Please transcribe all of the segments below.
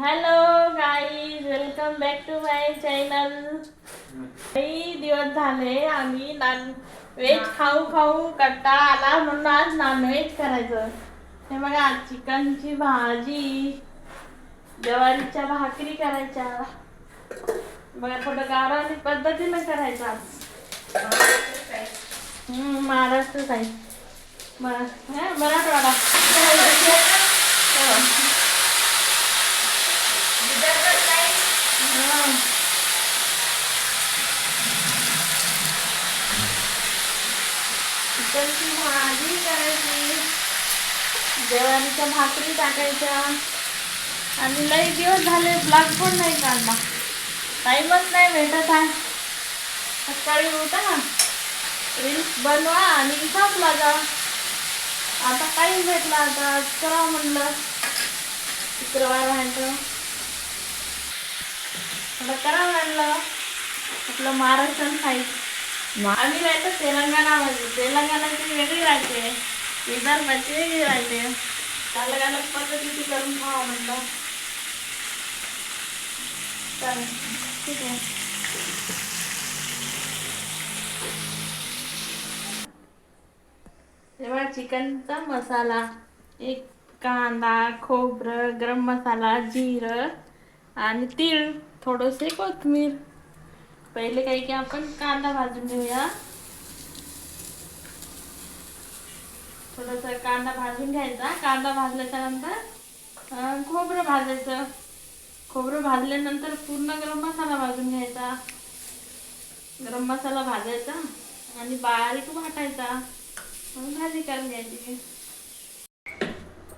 Hello guys welcome back to my channel काही दिवस झाले आम्ही नॉन व्हेज खाऊ खाऊ कंटाळा आला म्हणून आज नॉनव्हेज करायचं. हे बघा आज चिकनची भाजी ज्वारीच्या भाकरी करायच्या. बघा थोडं गावरानी पद्धतीनं करायचं आज. महाराष्ट्र साईड मराठवाडा हं. चिकनची भाजी करायची? जेवणीच्या भाकरी टाकायच्या. आणि लई दिवस झाले ब्लॉग पण नाही काढला. टाईमच नाही भेटत आहे सकाळी उठा रील्स बनवा आणि इथंच जा आता काही भेटला आता. आज करा म्हणलं. शुक्रवार म्हणलं आता करा म्हणलं. आपलं महाराष्ट्र खायचं आम्ही राहतो तेलंगणामध्ये तेलंगणाची वेगळी राहते. विदर्भाची वेगळी राहते. अलग अलग पद्धतीची करून खावा म्हणलं. चालेल. ठीक आहे. तेव्हा चिकनचा मसाला एक कांदा खोबरं गरम मसाला जिरं आणि तीळ थोडंसे कोथमीर पहिले काही की आपण कांदा भाजून घेऊया. थोडंसं कांदा भाजून घ्यायचा. कांदा भाजल्याच्या नंतर खोबरं भाजायचं. खोबरं भाजल्यानंतर पूर्ण गरम मसाला भाजून घ्यायचा. गरम मसाला भाजायचा आणि बारीक वाटायचा. मग भाजी करून घ्यायची.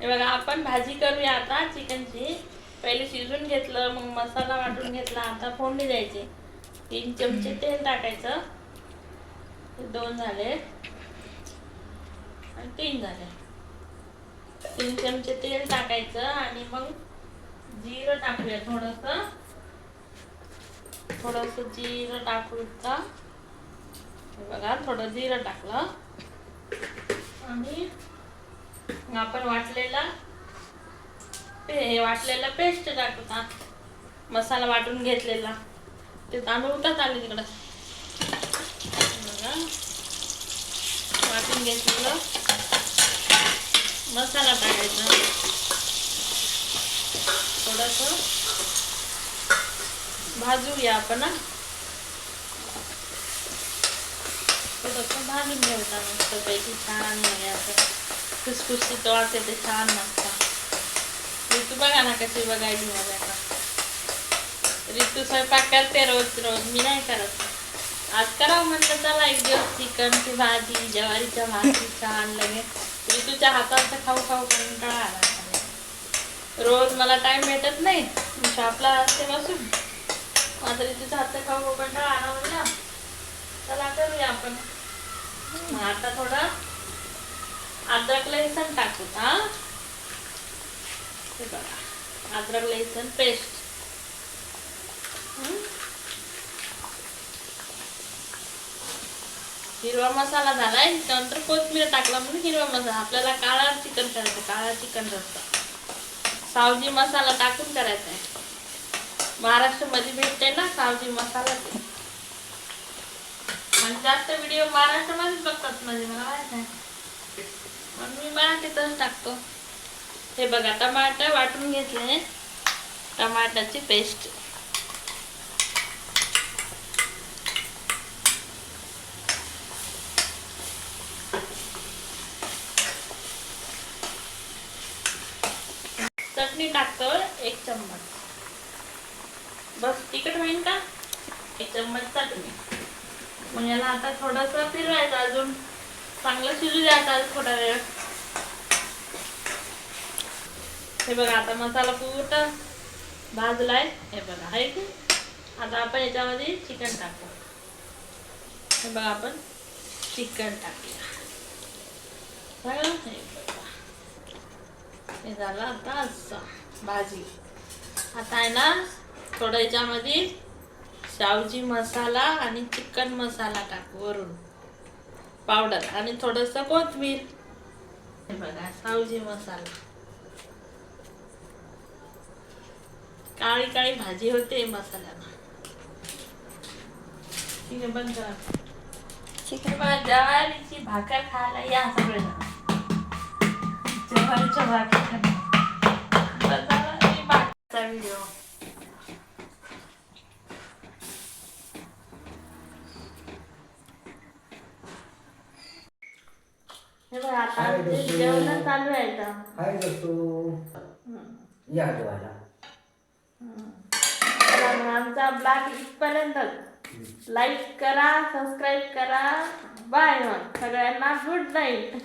हे बघा आपण भाजी करूया आता चिकनची. पहिले शिजून घेतलं मग मसाला वाटून घेतला आता फोडणी द्यायची. तीन चमचे तेल टाकायचं. दोन झाले. आणि तीन झाले. तीन चमचे तेल टाकायचं आणि मग जिरं टाकूया थोडस. थोडस जिरं टाकू का? बघा थोडं जिरं टाकलं. आणि मग आपण वाटलेला पे हे वाटलेला पेस्ट टाकता मसाला वाटून घेतलेला. ते तांदूळ उठत आले तिकडं. बघा. वाटून घेतलेलं. मसाला टाकायचा. थोडस. भाजूया आपण हा. थोडंसं भाजून घ्यायचा मस्त पैकी छान म्हणजे असं. खुसखुशीत वाटते ते छान मस्त. तू बघा ना कशी बघायची मला ऋतू स्वयंपाक करते रोज रोज मी नाही करत. आज करावं म्हणलं चला एक दिवस चिकनची भाजी ज्वारीच्या भाजी छान लगे ऋतूच्या हातात खाऊ खाऊ कंटाळा आला. रोज मला टाइम भेटत नाही. मी शॉपला असते बसून. माझा ऋतूच्या हात खाऊ खाऊ कंटाळा आला म्हणला. चला करूया आपण. आता थोडं अद्रक लसण टाकू हा? बघा. अद्रक लसण पेस्ट हिरवा मसाला झालाय त्यानंतर कोथमीर टाकला म्हणून हिरवा मसाला. आपल्याला काळा चिकन करायचं काळा चिकन रस्ता सावजी मसाला टाकून करायचा आहे. महाराष्ट्रामध्ये भेटते ना सावजी मसाला ते. आणि जास्त व्हिडिओ महाराष्ट्रामध्येच बघतात म्हणजे मला माहीत आहे म्हणून मी मराठीतच टाकतो. हे बघा टमाटर वाटून घेतले टमाटाची पेस्ट मी टाकतो एक चम्मच. बस तिखट होईल का? एक चम्मच चटणी मग याला आता थोडस फिरवायचं अजून. चांगलं शिजू द्यायचं थोडा वेळ. हे बघा आता मसाला पूर्ण भाजलाय. हे बघा आहे की? आता आपण याच्यामध्ये चिकन टाकू. हे बघा आपण चिकन टाकूया. बघा. हे झालं आता असं भाजी. आता आहे ना थोडं याच्यामध्ये शावजी मसाला आणि चिकन मसाला टाकू वरून. पावडर आणि थोडस कोथिंबीर हे बघा सावजी मसाला. काळी काळी भाजी होते मसाल्याला. ठीक आहे बंद करा. भाकर खायला या सगळे व्हिडिओ हे बघा आता? जेवण चालू आहे करतो या जेवायला आमचा ब्लॉग इथपर्यंत. लाईक करा सबस्क्राईब करा. बाय मग सगळ्यांना गुड नाईट